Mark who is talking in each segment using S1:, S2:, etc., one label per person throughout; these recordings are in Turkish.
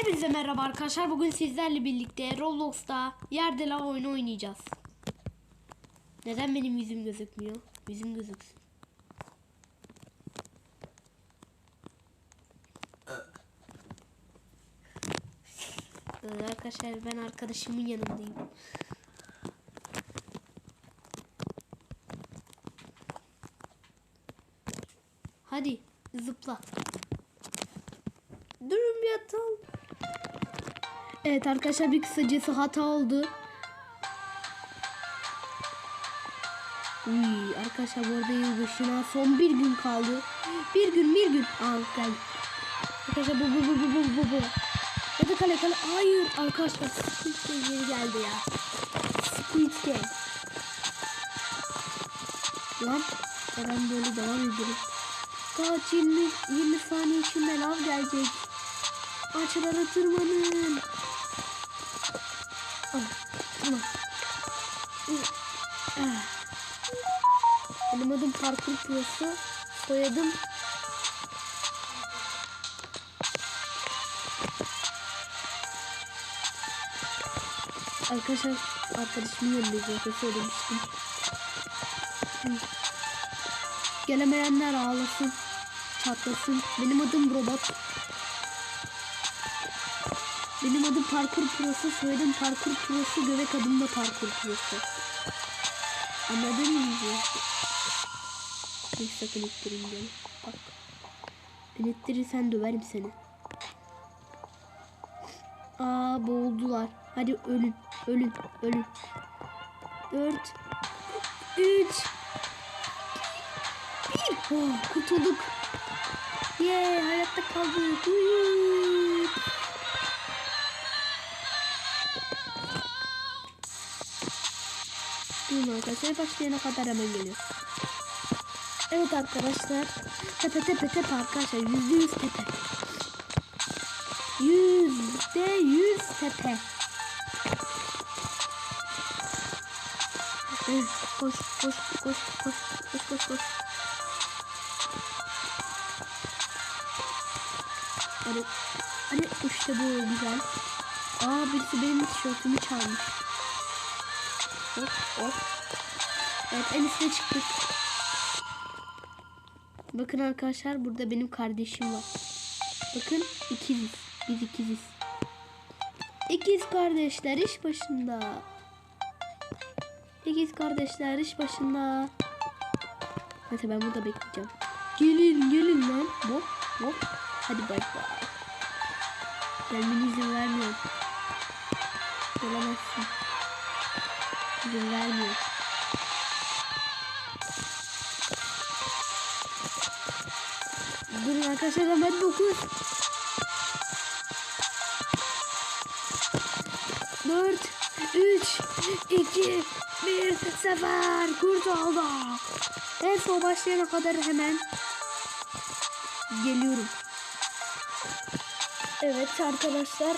S1: Hepinize merhaba arkadaşlar. Bugün sizlerle birlikte Roblox'ta yerde lav oyunu oynayacağız. Neden benim yüzüm gözükmüyor? Yüzüm gözüksün. Evet arkadaşlar ben arkadaşımın yanındayım. Hadi zıpla. Durun bir hata oldu. Evet arkadaşlar bir kısacası hata oldu. Uy, arkadaşlar bu arada yılbaşına son bir gün kaldı. Bir gün bir gün. Aa geldi. Arkadaşlar bu bu bu bu bu bu bu. Ya da kale kale. Hayır arkadaşlar Squid Game geri geldi ya. Squid Game. Lan ben böyle devam edelim. Kaç 20, 20 saniye içinde lav gelecek. Ağaçlara tırmanın. Parkur prosu. Soyadım Arkadaşlar arkadaşımın yanındayız zaten söylemiştim. Gelemeyenler ağlasın, çatlasın. Benim adım robot. Benim adım parkur prosu, soyadım parkur prosu, göbek adım da parkur prosu. Anladın mı? Bir sakın ittireyim gel. Bak. Ben ittirirsen döverim seni. Aa boğuldular. Hadi ölün, ölün, ölün. Dört, üç, bir. Oh, kurtulduk. Yee, hayatta kaldık. Uyuu. Durun arkadaşlar başlayana kadar hemen geliyor. Evet arkadaşlar. Tepe tepe tepe arkadaşlar. Yüzde yüz tepe. Yüzde yüz tepe. Koş koş koş koş koş koş koş koş. Hadi. Hadi işte bu güzel. Aa birisi benim tişörtümü çalmış. Hop hop. Evet en üstüne çıktık. Bakın arkadaşlar burada benim kardeşim var. Bakın ikiziz. Biz ikiziz. İkiz kardeşler iş başında. İkiz kardeşler iş başında. Neyse ben burada bekleyeceğim. Gelin gelin lan. Hop hop. Hadi bay bay. Gelmene izin vermiyorum. Gelemezsin. İzin vermiyor. Durun arkadaşlar hemen 9 4 3 2 1 0 kurtulduk. En son başlayana kadar hemen geliyorum. Evet arkadaşlar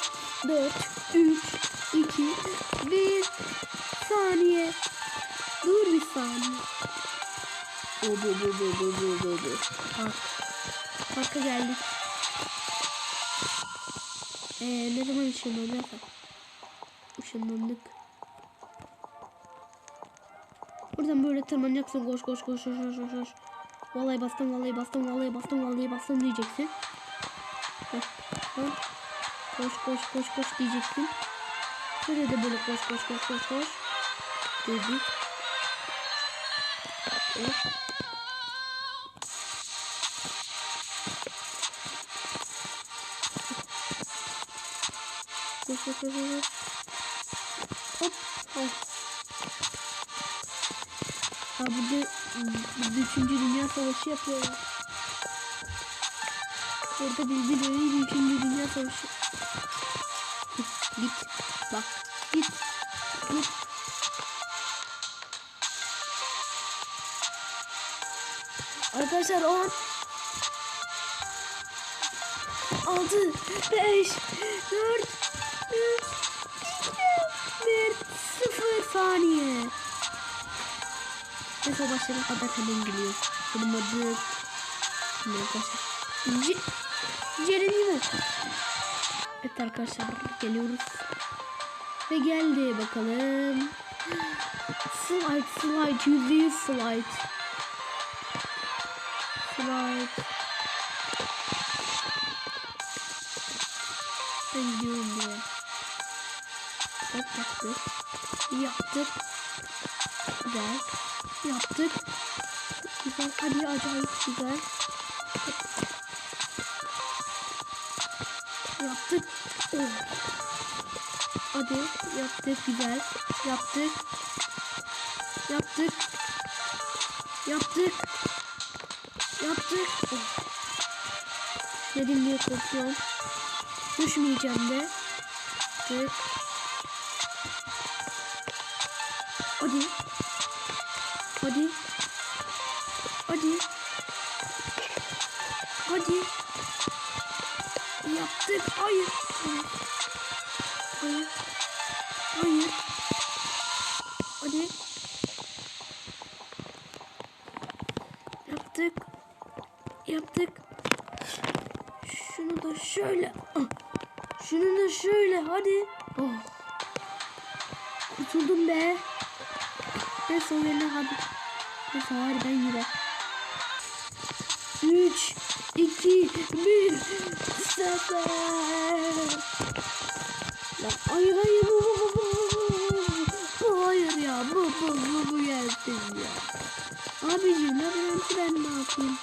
S1: 4 3 2 1 saniye. Dur bir saniye. Bu bu bu bu bu bu. Park. Parka geldik. Ee, ne zaman ışınlanacak? Işınlandık. Buradan böyle tırmanacaksın. Koş koş koş koş koş koş. Vallahi bastım vallahi bastım vallahi bastım vallahi bastım diyeceksin. Heh. Koş koş koş koş diyeceksin. Şöyle de böyle koş koş koş koş koş. Dedik. Hop. Hop. Hop. Ha burada burada üçüncü dünya savaşı yapıyorlar. Orada birbirleriyle üçüncü dünya savaşı. Git, git. Bak. Git. Git. Arkadaşlar 10 6 5 4 3 2 1 0 saniye. Neyse başlayana kadar geliyor. Benim adım Şimdi arkadaşlar. Ce Jeremy mi? Evet arkadaşlar geliyoruz. Ve geldi bakalım. Slide slide yüzde yüz slide. Slide. Yaptık. Yaptık. Güzel. Yaptık. Güzel. Hadi acayip güzel. Yaptık. Oh. Hadi yaptık güzel. Yaptık. Yaptık. Yaptık. Yaptık. Oh. Dedim diye korkuyorum. Düşmeyeceğim de. Tık. Hadi. Hadi. Hadi. Hadi. Yaptık. Hayır. Hayır. Hayır. Hadi. Yaptık. Yaptık. Şunu da şöyle. Ah. Şunu da şöyle. Hadi. Oh. Kurtuldum be. Neyse o yerine hadi. Neyse hadi ben yine. 3 2 1 0 Lan hayır hayır bu bu bu bu hayır ya bu bu bu bu gelsin ya. Abicim labirenti ben ne yapayım?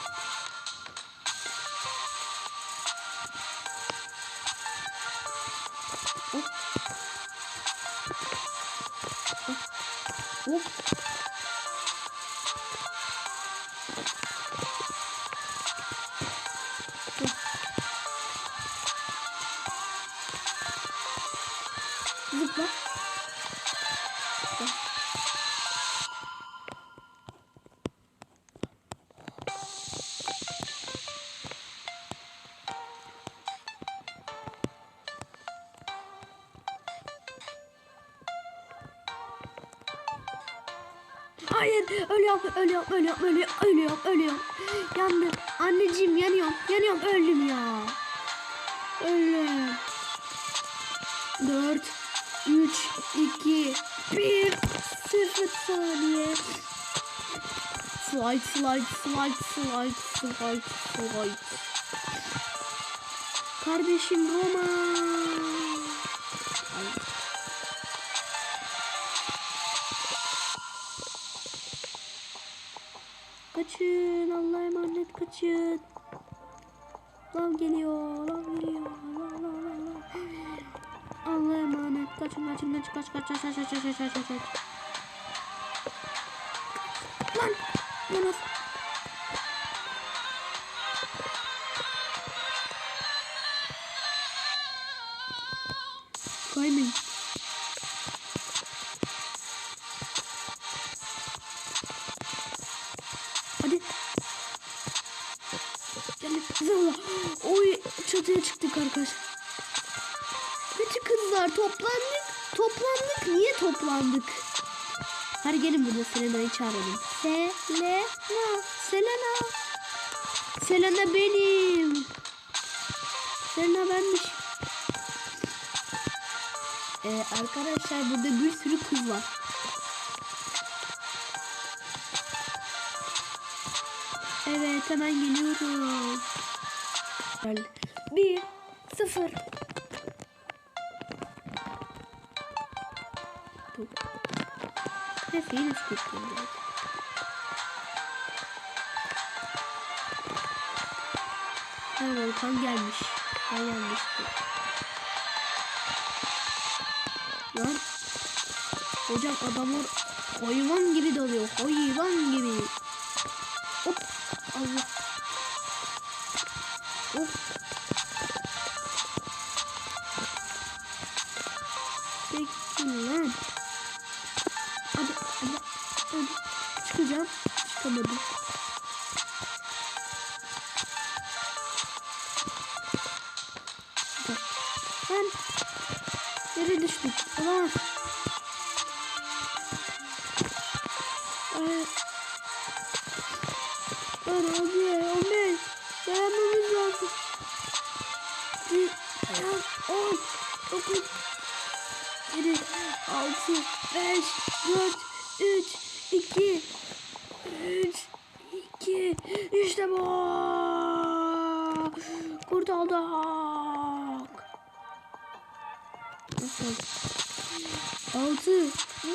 S1: Hayır, ölüyorum, ölüyorum, ölüyorum, ölüyorum, ölüyorum, ölüyorum. Yandım. Anneciğim yanıyorum, yanıyorum, öldüm ya. Öldüm. 4 3 2 1 0 saniye. Slide slide slide slide slide slide. Kardeşim Roma. Kaçın Allah'a emanet kaçın. Lav geliyor, lav geliyor, lav lav lav. Allah'a emanet. Kaçın kaçın kaç kaç kaç kaç kaç kaç kaç kaç kaç Hadi. Gelin. Zırla. Oy çatıya çıktık arkadaşlar. Kötü kızlar toplandık. Toplandık. Niye toplandık? Hadi gelin burada Selena'yı çağıralım. Selena. Selena. Selena benim. Selena benmiş. Ee, arkadaşlar burada bir sürü kız var. Evet hemen geliyorum. Geldi. Bir, sıfır. Neyse yine sıkıntı Ha volkan gelmiş. Ha gelmişti. Lan. Hocam adamlar hayvan gibi dalıyor. Hayvan gibi. Ayıp. Of. Çektim lan. Hadi, hadi, hadi. Çıkacağım. Çıkamadım. Ben yere düştüm. Olamaz. İşte bu. Kurtulduk. Nasıl? 6,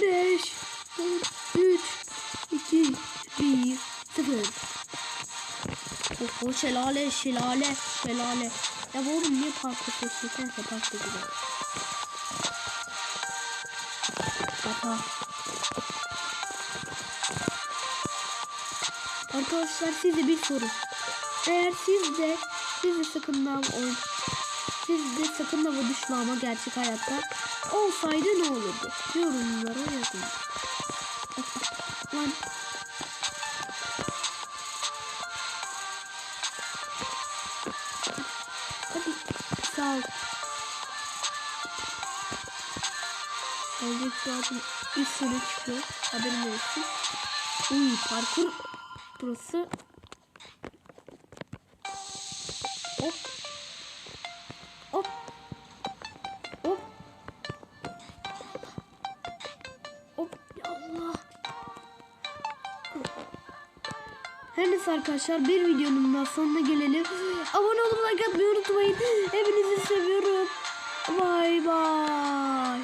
S1: 5, 4, 3, 2, 1, 0. Oho şelale şelale şelale. Ya bu oğlum niye parkta ki parkta gibi. Hata. Arkadaşlar size bir soru. Eğer siz de siz de sakınlav oyun siz de sakınlava düşme ama gerçek hayatta olsaydı ne olurdu? Yorumlara yazın. Lan Hadi sağ ol. Şu an üst sene çıkıyor. Haberin olsun. Uy parkur. Burası. Hop. Hop. Hop. Hop. Ya Allah. Her neyse arkadaşlar bir videonun daha sonuna gelelim. Abone olup like atmayı unutmayın. Hepinizi seviyorum. Bay bay.